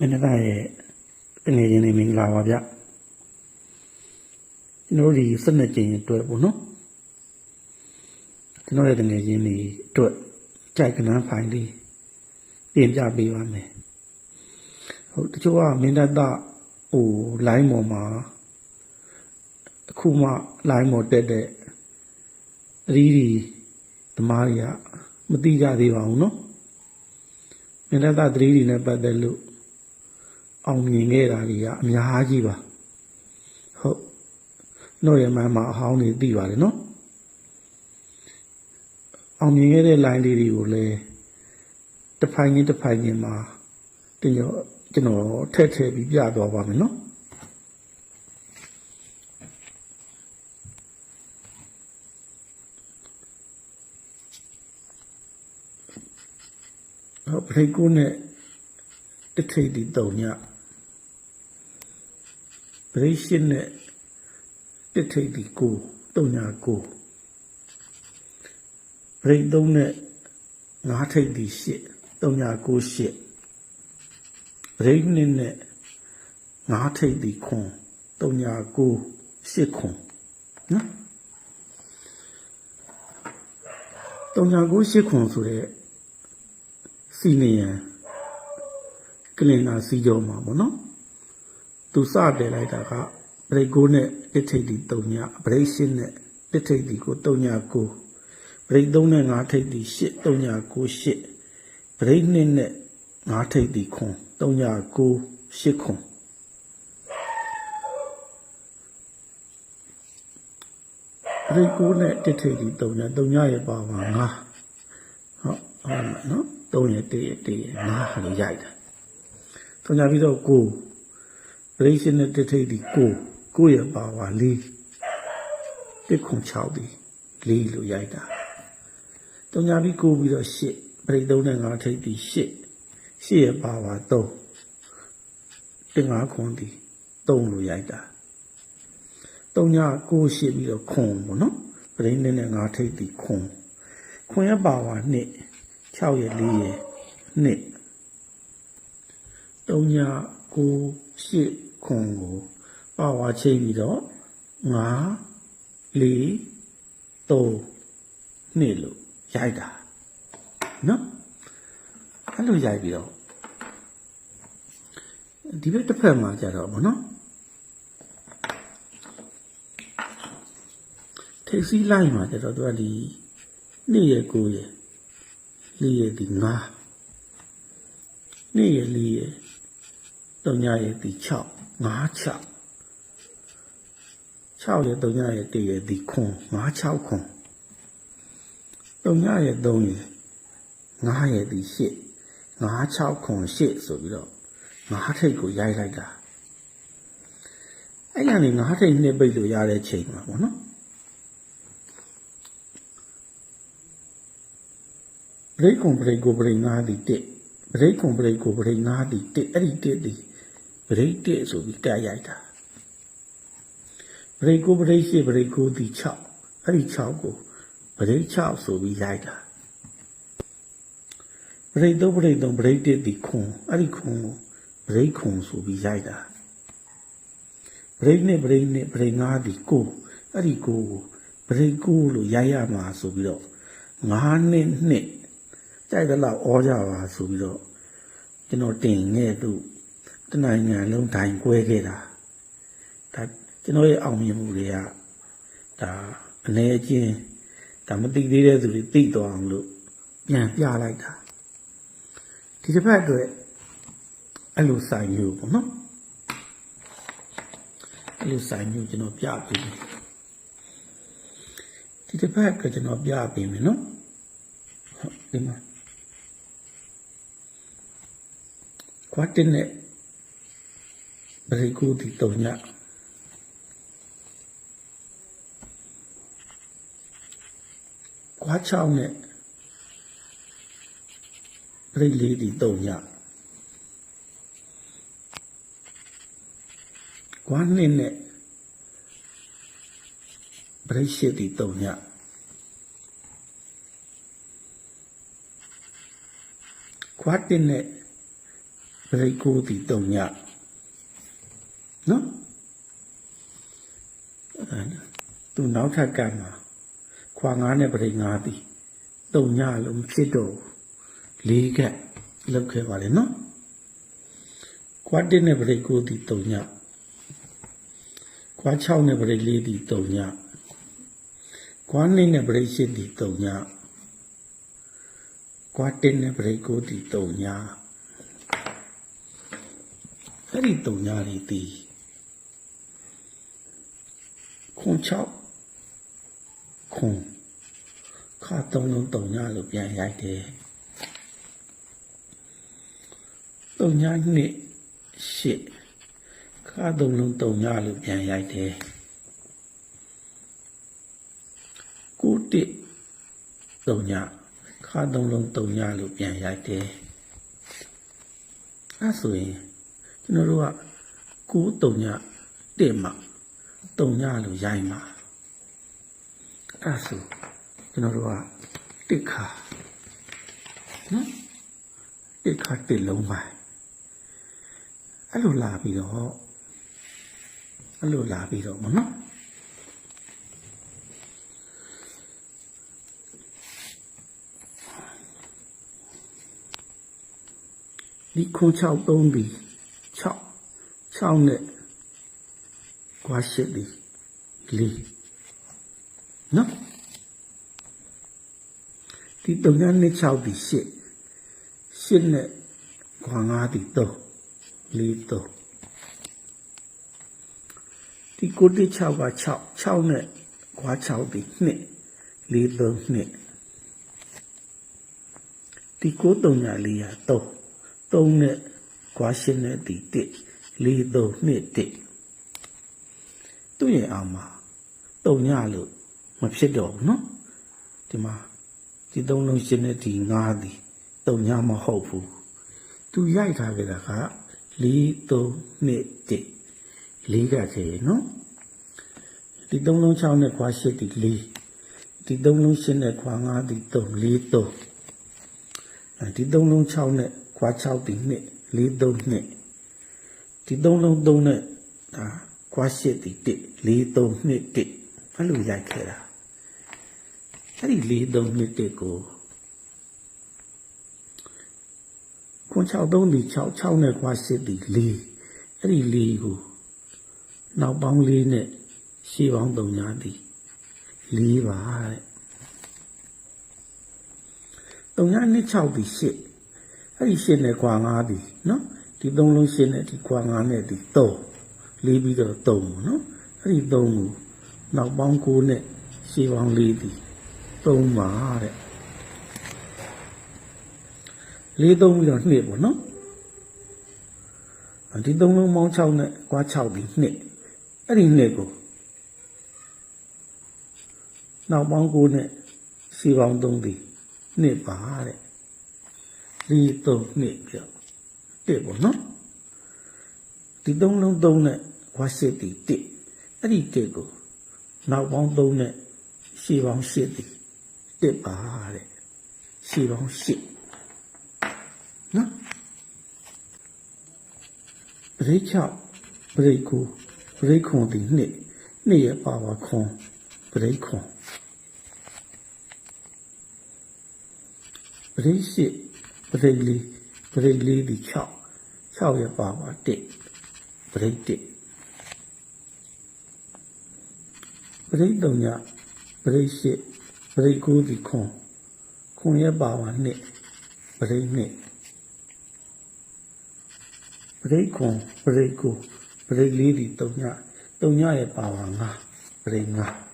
မင်းသားရဲ့တငယ်ချင်းတွေမင်္ဂလာပါဗျကျွန်တော်တို့ဒီစနစ်ကျင်အတွက်ပေါ့နော်ကျွန်တော်ရဲ့တငယ်ချင်းတွေအတွက်ကြိုက်ကနန်းဖိုင်လေးပြင်ပြပေးပါမယ်ဟုတ်တချို့ကမင်းသားဟို line ပေါ်မှာအခုမှ line ပေါ်တက်တဲ့အရီးဒီဓမားတွေကမသိကြသေးပါဘူးနော်မင်းသားသတိတွေနဲ့ပတ်သက်လို့ အောင်မြင်ခဲ့တာတွေကအများကြီးပါဟုတ်တော့ရမှန်းမှာအဟောင်းတွေသိပါတယ်နော်အောင်မြင်ခဲ့တဲ့ line လေးတွေကိုလည်းတစ်ဖိုင်ချင်းတစ်ဖိုင်ချင်းမှာတင်ရောကျွန်တော်ထည့်ထည့်ပြီးပြသွားပါမယ်နော်ဟုတ်ဘရိတ်ကိုနဲ့တစ်ထိပ်ဒီတုံည ဗရိတ်ရှင်းနဲ့တစ်ထိပ်ဒီကိုတုံညာကိုဗရိတ်သုံးနဲ့ငါးထိပ်ဒီရှစ်တုံညာကိုရှစ်ဗရိတ်နှစ်နဲ့ငါးထိပ်ဒီခွန်တုံညာကိုရှစ်ခွန်နော်တုံညာကိုရှစ်ခွန်ဆိုတဲ့စီနေရန်ကလင်နာစီကြောမှာပေါ့နော် သူစတယ်လိုက်တာကပရိတ်ကိုနဲ့ပဋိထိပ်ဒီ၃ညပရိတ်ရှင်းနဲ့ပဋိထိပ်ဒီကို၃ည9ပရိတ်၃နဲ့9ထိပ်ဒီ8 3ည9 8ပရိတ်2နဲ့9ထိပ်ဒီခွန်3ည9 8ခွန်ပရိတ်ကိုနဲ့ပဋိထိပ်ဒီ၃ည၃ညရဲ့ပါပါ9ဟုတ်ဟုတ်နော်3ရဲ့1ရဲ့1ရဲ့9ဟာလေးရိုက်တာ၃ညပြီးတော့9 rational တထိတ်ဒီကိုကိုရဲ့ပါဝါလေးတစ်ခု6ဒီလေးလို့ရိုက်တာတုံညာပြီးကိုပြီးတော့8ပရိသုံးနဲ့9ထိတ်ဒီ8 8ရဲ့ပါဝါ3တင်9ခွန်ဒီ3လို့ရိုက်တာတုံညာကိုရှိပြီးတော့ခွန်ပေါ့နော်ပရိနဲ့နဲ့9ထိတ်ဒီခွန်ခွန်ရဲ့ပါဝါ2 6ရဲ့4ရဲ့2 3ညာ9 8 ခွန်ကိုပါဝါချိန်ပြီးတော့9 4 3နှစ်လို့ရိုက်တာနော်အဲ့လိုရိုက်ပြီးတော့ဒီဘက်တစ်ဖက်မှာကြတော့ဗောနော်ထိပ်စီးလိုက်မှာကြတော့သူကဒီနေ့ရ9ရလေးရဒီ9နေ့ရလေးရတုံညာရဲ့ဒီ6 5 6 6ရဲ့တုံညာရဲ့တရဲ့ဒီခွန်5 6ခွန်တုံညာရဲ့3ရဲ့5ရဲ့ဒီ8 5 6ခွန်8ဆိုပြီးတော့5ထိပ်ကိုရိုက်လိုက်တာအဲ့ရနေ5ထိပ်နှစ်ပိတ်လို့ရတဲ့ချိန်မှာပေါ့နော်ဘရိတ်ကွန်ဘရိတ်ကိုဘရိတ်5ဒီ1ဘရိတ်ကွန်ဘရိတ်ကိုဘရိတ်5ဒီ1အဲ့ဒီ1ဒီ ဗရိတ်တစ်ဆိုပြီးကရိုက်တာဗရိတ်ကိုဗရိတ်ရှိဗရိတ်ကိုဒီ6အဲ့ဒီ6ကိုဗရိတ်6ဆိုပြီးရိုက်တာဗရိတ်3ဗရိတ်3ဗရိတ်1ဒီခွန်အဲ့ဒီခွန်ကိုဗရိတ်ခွန်ဆိုပြီးရိုက်တာဗရိတ်နဲ့ဗရိတ်နဲ့ဗရိတ်5ဒီကိုအဲ့ဒီကိုကိုဗရိတ်ကိုလို့ရိုက်ရမှာဆိုပြီးတော့9နှစ်နှစ်ကြိုက်တဲ့လောက်ဩကြပါဆိုပြီးတော့ကျွန်တော်တင်ခဲ့သူ့ တနိုင်ငံလုံးတိုင်ကွဲခဲ့တာဒါကျွန်တော်ရဲ့အောင်မြင်မှုတွေကဒါအနေအချင်းဒါမသိသေးတဲ့သူတွေသိသွားအောင်လို့ပြန်ပြလိုက်တာဒီတစ်ဖက်အတွက်အဲ့လိုဆိုင်မျိုးပေါ့နော်အဲ့လိုဆိုင်မျိုးကျွန်တော်ပြပေးမယ်ဒီတစ်ဖက်ကကျွန်တော်ပြပေးမယ်နော်ဟုတ်ဒီမှာကွာတင် နဲ့ဘရိကူတီတုံညကွာချောင်းနဲ့ဘရိလေးတီတုံညကွာနှစ်နဲ့ဘရိရှိတီတုံညကွာတင် နဲ့ပရိတ်ကိုဒီတုံညနော်အဲသူနောက်ထပ်ကမှာခွာငါးနဲ့ပရိတ်ငါးသည်တုံညလုံးဖြစ်တော့လေးကလောက်ခဲ့ပါလေနော်ခွာတစ်နဲ့ပရိတ်ကိုဒီတုံညခွာ6နဲ့ပရိတ်လေးဒီတုံညခွာ2နဲ့ပရိတ်8ဒီတုံညခွာ1နဲ့ပရိတ်ကိုဒီတုံညအဲ့ဒီတုံညာလေးတီး ခွန်ချောက်ခွန်ခါတုံးလုံးတုံညာလို့ပြန်ရိုက်တယ်တုံညာနှစ်ရှစ်ခါတုံးလုံးတုံညာလို့ပြန်ရိုက်တယ်ကိုတစ်တုံညာခါတုံးလုံးတုံညာလို့ပြန်ရိုက်တယ်အဲ့ဆိုရင်ကျွန်တော်တို့ကကိုးတုံညတက်မှာ တုံညလို့ရိုင်းမှာအဲ့ဒါဆိုကျွန်တော်တို့ကတက်ခါနော်တက်ခါတက်လုံးပါအဲ့လိုလာပြီးတော့အဲ့လိုလာပြီးတော့မနော်ဒီခွန်6 3ပြီး6 6နဲ့ ကွာရှစ်ဒီလေးနော်ဒီတုံညာနဲ့6ဒီရှစ်ရှစ်နဲ့ကွာ9ဒီ3လေး3ဒီကိုတိ6က6 6နဲ့ကွာ6ဒီ2လေး3 2ဒီကိုတုံညာလေးရ3 3နဲ့ကွာရှင်းနဲ့ဒီတစ်လေးသုံးနှစ်တစ် သူ့ရဲ့အောင်မှာတုံညလို့မဖြစ်တော့ဘူးနော်ဒီမှာဒီသုံးလုံးရှင်းနဲ့ဒီငါးဒီတုံညမဟုတ်ဘူးသူရိုက်ထားကြတာကလေးသုံးနှစ်တစ်လေးကခေနော်ဒီသုံးလုံး6နဲ့ခွာ8ဒီလေးဒီသုံးလုံးရှင်းနဲ့ခွာ9ဒီ3လေး3အဲဒီသုံးလုံး6နဲ့ခွာ6ဒီ2လေး3နှစ်ဒီသုံးလုံး3နဲ့ဒါ ခွာ8ဒီ1လေး3နှစ်1အဲ့လိုရိုက်ခဲ့တာအဲ့ဒီလေး3နှစ်1ကိုခွန်6 3ဒီ6 6နဲ့ခွာ8ဒီ4အဲ့ဒီ4ကိုနောက်ပေါင်း4နဲ့ရှေ့ပေါင်း3ညာဒီ4ပါတဲ့3ညာနဲ့6ဒီ8အဲ့ဒီရှင်းနဲ့ခွာ9ပြီနော်ဒီသုံးလုံးရှင်းနဲ့ဒီခွာ9နဲ့ဒီ3 လေးပြီးတော့3ပေါ့နော်အဲ့ဒီ3ကိုနောက်ပေါင်း9နဲ့ရှေးပေါင်း4ဒီ3ပါတဲ့လေးသုံးပြီးတော့2ပေါ့နော်ဒီသုံးလုံးပေါင်း6နဲ့ခွာ6ဒီ2အဲ့ဒီ2ကိုနောက်ပေါင်း9နဲ့ရှေးပေါင်း3ဒီ2ပါတဲ့လေးသုံးနှစ်ပြောတစ်ပေါ့နော် ဒီသုံးလုံးသုံးနဲ့ဝါစစ်တီတစ်အဲ့ဒီတစ်ကိုနောက်ပေါင်းသုံးနဲ့ရှေ့ပေါင်းရှစ်တီတစ်ပါတဲ့ရှေ့ပေါင်းရှစ်နော်ပရိတ်ချပရိတ်ကိုပရိတ်ခွန်တီနှစ်နှစ်ရပါပါခွန်ပရိတ်ခွန်ပရိတ်ရှစ်ပရိတ်လေးပရိတ်လေးဒီ6 6ရပါပါ1 ပရိတ်1ပရိတ်3ညပရိတ်8ပရိတ်9ဒီခွန်ခွန်ရပါပါ2ပရိတ်2ပရိတ်ခွန်ပရိတ်9ပရိတ်လေးဒီ3ည3ညရပါပါ5ပရိတ်5